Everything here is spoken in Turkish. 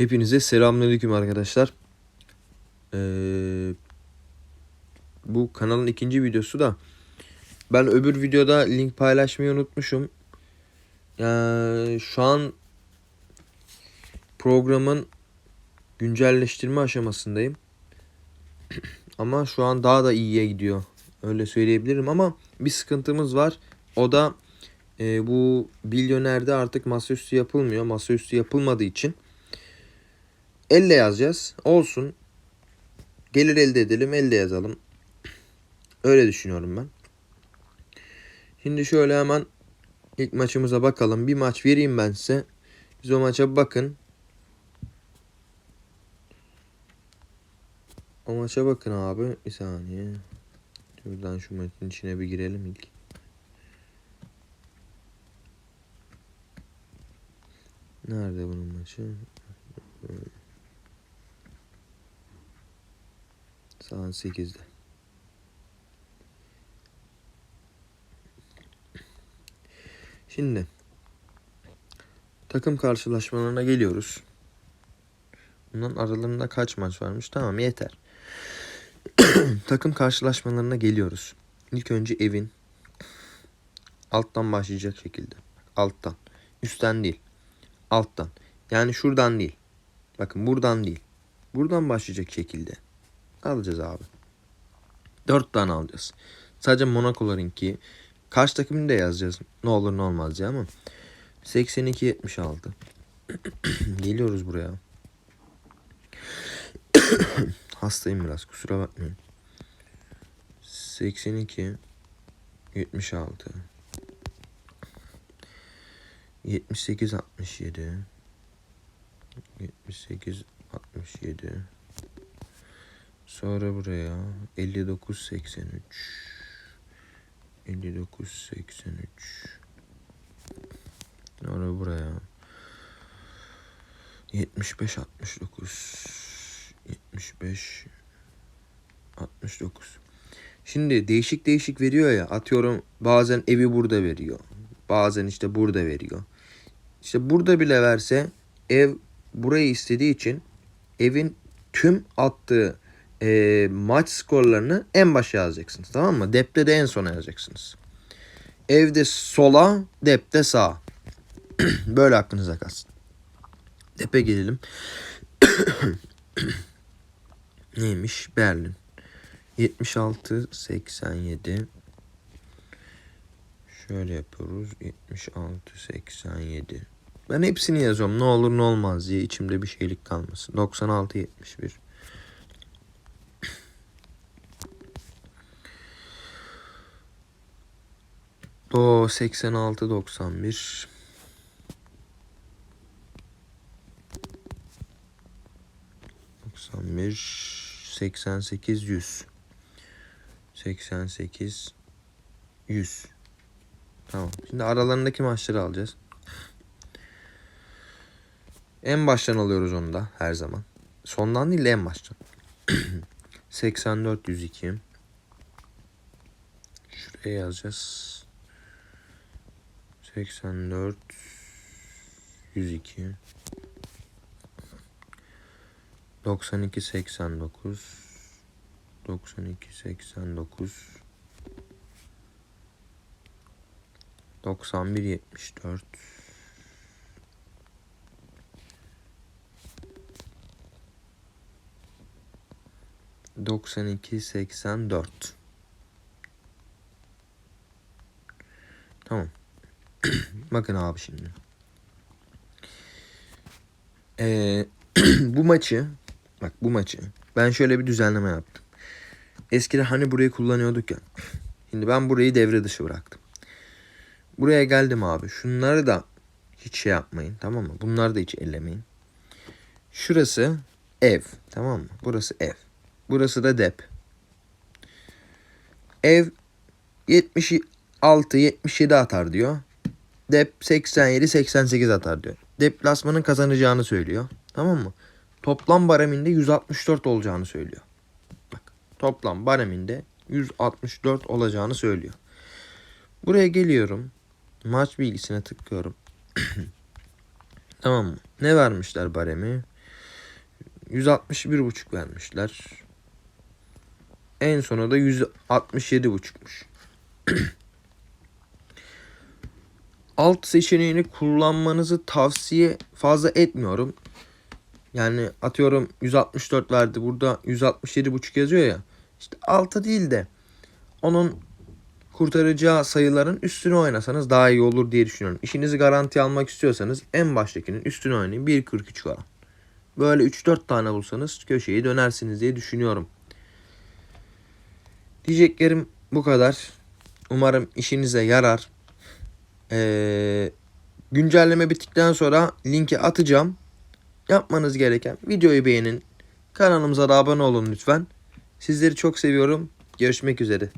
Hepinize selamünaleyküm arkadaşlar. Ee, bu kanalın ikinci videosu da ben öbür videoda link paylaşmayı unutmuşum. Ee, şu an programın güncelleştirme aşamasındayım. Ama şu an daha da iyiye gidiyor. Öyle söyleyebilirim ama bir sıkıntımız var. O da e, bu Bilyoner'de artık masaüstü yapılmıyor. Masaüstü yapılmadığı için Elle yazacağız. Olsun. Gelir elde edelim. Elle yazalım. Öyle düşünüyorum ben. Şimdi şöyle hemen ilk maçımıza bakalım. Bir maç vereyim ben size. Siz o maça bakın. O maça bakın abi. Bir saniye. Şuradan şu maçın içine bir girelim ilk. Nerede bunun maçı? Saat 8'de. Şimdi takım karşılaşmalarına geliyoruz. Bunların aralarında kaç maç varmış? Tamam yeter. takım karşılaşmalarına geliyoruz. İlk önce evin alttan başlayacak şekilde. Alttan. Üstten değil. Alttan. Yani şuradan değil. Bakın buradan değil. Buradan başlayacak şekilde. Alacağız abi. 4 tane alacağız. Sadece Monaco'larınki. Karşı takımını da yazacağız. Ne olur ne olmaz ya ama. 82 76. Geliyoruz buraya. Hastayım biraz kusura bakmayın. 82 76 78 67 78 67 Sonra buraya 59 83 59 83 Sonra buraya 75 69 75 69 Şimdi değişik değişik veriyor ya atıyorum bazen evi burada veriyor. Bazen işte burada veriyor. İşte burada bile verse ev burayı istediği için evin tüm attığı e, maç skorlarını en başa yazacaksınız. Tamam mı? Depte de en sona yazacaksınız. Evde sola, depte sağa. Böyle aklınıza kalsın. Depe gelelim. Neymiş? Berlin. 76 87 Şöyle yapıyoruz. 76 87 Ben hepsini yazıyorum. Ne olur ne olmaz diye içimde bir şeylik kalmasın. 96 71 Do 86 91 91 88 100 88 100 Tamam. Şimdi aralarındaki maçları alacağız. En baştan alıyoruz onu da her zaman. Sondan değil de en baştan. 84 102 Şuraya yazacağız. 84 102 92 89 92 89 91 74 92 84 Tamam. Bakın abi şimdi. Ee, bu maçı bak bu maçı ben şöyle bir düzenleme yaptım. Eskiden hani burayı kullanıyorduk ya. Şimdi ben burayı devre dışı bıraktım. Buraya geldim abi. Şunları da hiç şey yapmayın tamam mı? Bunları da hiç ellemeyin. Şurası ev tamam mı? Burası ev. Burası da dep. Ev 76 77 atar diyor. Dep 87 88 atar diyor. Deplasmanın kazanacağını söylüyor. Tamam mı? Toplam bareminde 164 olacağını söylüyor. Bak toplam bareminde 164 olacağını söylüyor. Buraya geliyorum. Maç bilgisine tıklıyorum. tamam mı? Ne vermişler baremi? 161,5 vermişler. En sona da 167,5'muş. Alt seçeneğini kullanmanızı tavsiye fazla etmiyorum. Yani atıyorum 164 verdi. Burada 167,5 yazıyor ya. İşte altı değil de onun kurtaracağı sayıların üstüne oynasanız daha iyi olur diye düşünüyorum. İşinizi garanti almak istiyorsanız en baştakinin üstüne oynayın. 1.43 falan. Böyle 3-4 tane bulsanız köşeyi dönersiniz diye düşünüyorum. Diyeceklerim bu kadar. Umarım işinize yarar. Ee, güncelleme bittikten sonra linki atacağım. Yapmanız gereken videoyu beğenin. Kanalımıza da abone olun lütfen. Sizleri çok seviyorum. Görüşmek üzere.